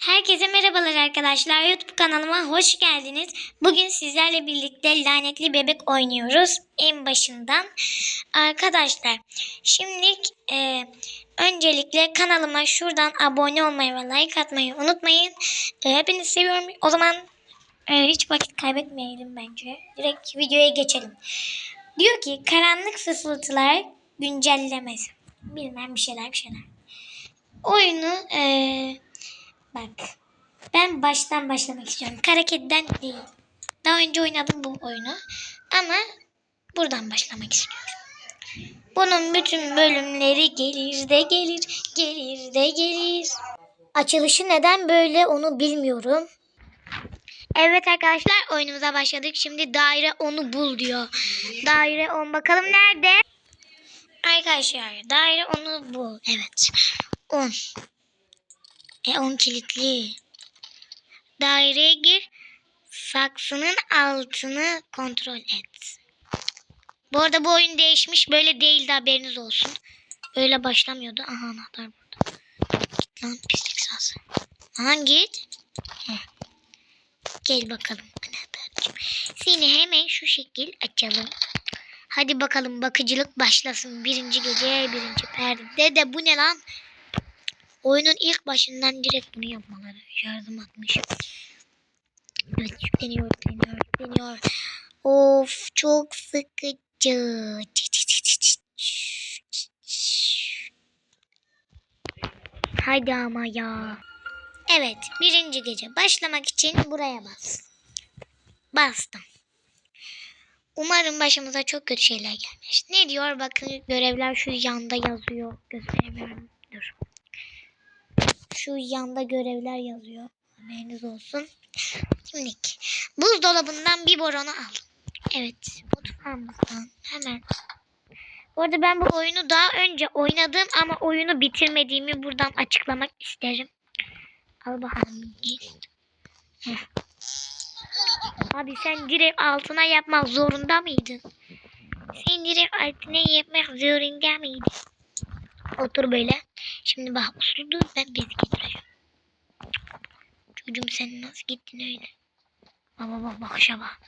Herkese merhabalar arkadaşlar. YouTube kanalıma hoş geldiniz. Bugün sizlerle birlikte lanetli bebek oynuyoruz. En başından. Arkadaşlar şimdi e, öncelikle kanalıma şuradan abone olmayı ve like atmayı unutmayın. E, hepinizi seviyorum. O zaman e, hiç vakit kaybetmeyelim bence. Direkt videoya geçelim. Diyor ki karanlık fısıltılar güncellemesi. Bilmem bir şeyler bir şeyler. Oyunu eee Bak. Ben baştan başlamak istiyorum. Kara değil. Daha önce oynadım bu oyunu. Ama buradan başlamak istiyorum. Bunun bütün bölümleri gelir de gelir, gelir de gelir. Açılışı neden böyle onu bilmiyorum. Evet arkadaşlar oyunumuza başladık. Şimdi daire 10'u bul diyor. Daire 10 bakalım nerede? Arkadaşlar daire 10'u bul. Evet. 10. E 10 kilitli. Daireye gir. Saksının altını kontrol et. Bu arada bu oyun değişmiş. Böyle değildi haberiniz olsun. Öyle başlamıyordu. Aha anahtar burada. Git lan pislik sası. Aha git. Heh. Gel bakalım anahtarcığım. Seni hemen şu şekil açalım. Hadi bakalım bakıcılık başlasın. Birinci gece birinci perde de bu ne lan? Oyunun ilk başından direkt bunu yapmaları. Yardım atmış. Evet yükleniyor yükleniyor yükleniyor. Of çok sıkıcı. Hadi ama ya. Evet birinci gece başlamak için buraya bas. Bastım. Umarım başımıza çok kötü şeyler gelmez. Ne diyor bakın görevler şu yanda yazıyor. Gösteremiyorum. Dur. Şu yanda görevler yazıyor. Haberiniz olsun. Şimdi buzdolabından bir boronu al. Evet mutfağımızdan hemen. Bu arada ben bu oyunu daha önce oynadım ama oyunu bitirmediğimi buradan açıklamak isterim. Al bakalım. Abi sen direkt altına yapmak zorunda mıydın? Sen direkt altına yapmak zorunda mıydın? Otur böyle. Şimdi bak usulü ben bez getireceğim. Çocuğum sen nasıl gittin öyle? Baba bak bakışa bak.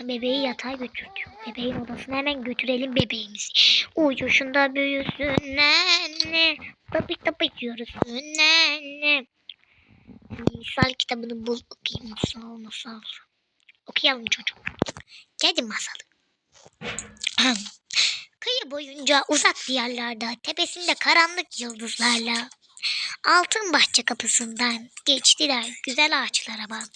Bebeği yatağa götürdüm. Bebeğin odasına hemen götürelim bebeğimizi. Uyuşunda büyüsün anne. Tapik tapik yürüsün anne. Misal kitabını bul okuyayım. Masal masal. Okuyalım çocuk. Geldi masalı. Kıyı boyunca uzak diyarlarda, tepesinde karanlık yıldızlarla, altın bahçe kapısından geçtiler güzel ağaçlara bak.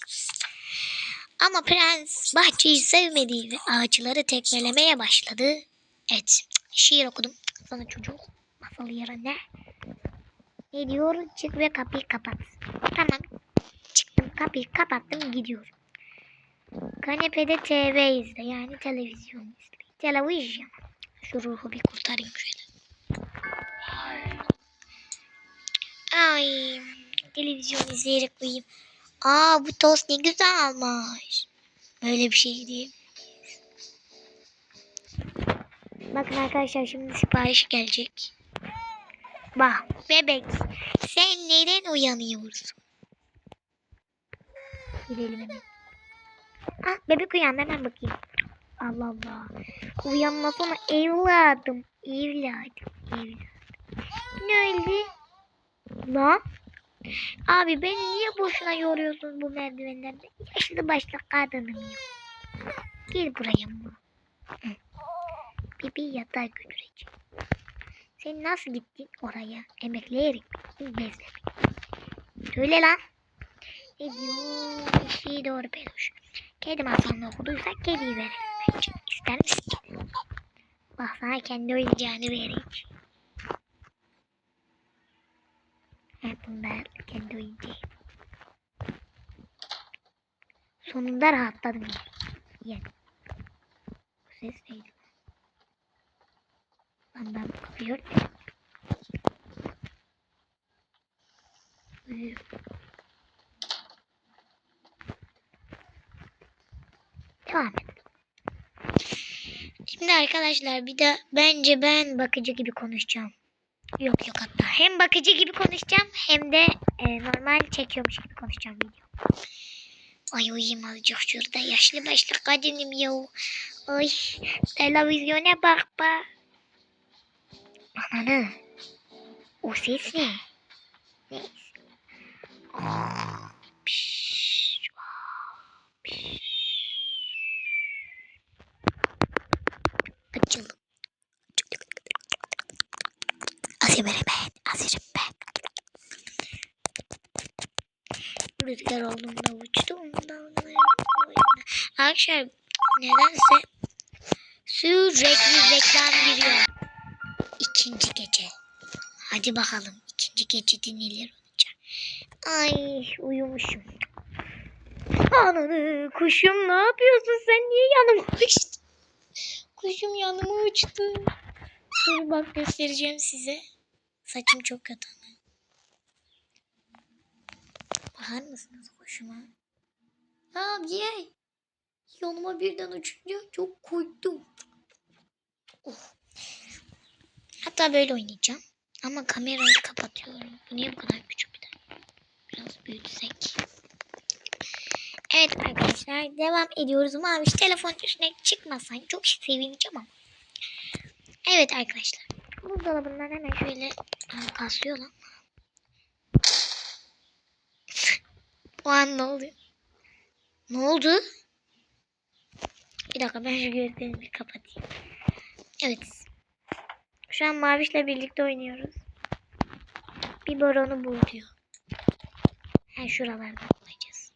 Ama prens bahçeyi sevmedi ve ağaçları tekmelemeye başladı. Evet, şiir okudum. Sana çocuk, masal yerine. Ne diyor? Çık ve kapıyı kapat. Tamam, çıktım kapıyı kapattım gidiyorum. Kanepede TV izle yani televizyon izle. Televizyon. Şu ruhu bir kurtarayım şöyle. Ay televizyon izleyerek uyuyayım. Aa bu tost ne güzel olmuş. Böyle bir şey değil. Bakın arkadaşlar şimdi sipariş gelecek. Bak bebek sen neden uyanıyorsun? Gidelim hemen. Ah bebek uyandı hemen bakayım. Allah Allah. Uyanmasana evladım. Evladım. Evladım. Ne oldu? Lan? Abi beni niye boşuna yoruyorsun bu merdivenlerde? Yaşlı başlı kadınım ya. Gel buraya mı? Bibi yatağa götüreceğim. Sen nasıl gittin oraya? Emekleyerek? Bezlemek. Söyle lan. Ne diyor? Şey doğru peluş. Kedi masalını okuduysak kediyi verelim bence. İster misin? Bak sana kendi oyuncağını vereyim. Evet bunlar kendi oyuncağı. Sonunda rahatladım. Yani. Bu ses neydi? Lan ben bu kapıyı. Devam edelim. Şimdi arkadaşlar bir de bence ben bakıcı gibi konuşacağım. Yok yok hatta. Hem bakıcı gibi konuşacağım hem de e, normal çekiyormuş gibi konuşacağım video. Ay uyuyayım azıcık şurada yaşlı başlı kadınım ya. Ay televizyona bak bak. Ananı. O ses ne? Ne? Aa, piş, aa, piş. Açalım. Azimere ben, Azir'im ben. Rüzgar olduğunda uçtum. Arkadaşlar nedense sürekli reklam giriyor. İkinci gece. Hadi bakalım ikinci gece neler olacak. Ay uyumuşum. Ananı kuşum ne yapıyorsun sen niye yanıma uçtun? Kuşum yanıma uçtu. Dur bak göstereceğim size. Saçım çok kötü ama. Bakar mısınız kuşuma? Abi. Yanıma birden uçunca çok korktum. Oh. Hatta böyle oynayacağım. Ama kamerayı kapatıyorum. Bu niye bu kadar küçük bir de? Biraz büyütsek. Evet arkadaşlar devam ediyoruz. Maviş telefon üstüne çıkmasan çok sevineceğim ama. Evet arkadaşlar. Buzdolabından hemen şöyle Aa, kasıyor lan. o an ne oluyor? Ne oldu? Bir dakika ben şu gözlerimi bir kapatayım. Evet. Şu an Maviş'le birlikte oynuyoruz. Bir boronu bul diyor. Ha şuralardan bulacağız.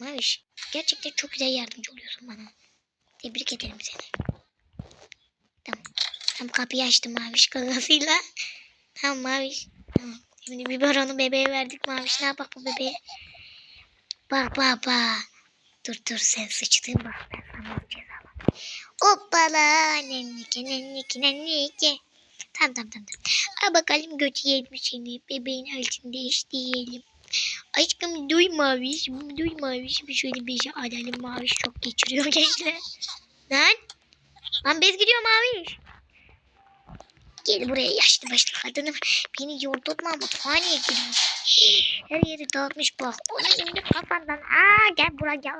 Maviş gerçekten çok güzel yardımcı oluyorsun bana. Tebrik ederim seni. Tamam. Tam kapıyı açtım Maviş gagasıyla. Tamam Maviş. Tamam. Şimdi biberonu bebeğe verdik Maviş. Ne yapak bu bebeğe? Bak bak bak. Dur dur sen sıçtın bak ben sana ceza Hoppala nennike nennike nennike. Tamam tamam tamam. Al bakalım götürelim seni. Bebeğin altında işleyelim. Aşkım duy maviş. Duy maviş. Bir şöyle bir şey alalım. Maviş çok geçiriyor gençler. Lan. Lan bez gidiyor maviş. Gel buraya yaşlı başlı kadınım. Beni yordurtma mutfağa niye giriyorsun? Her yeri dağıtmış bak. Onu indir kafandan. Aa gel buraya gel.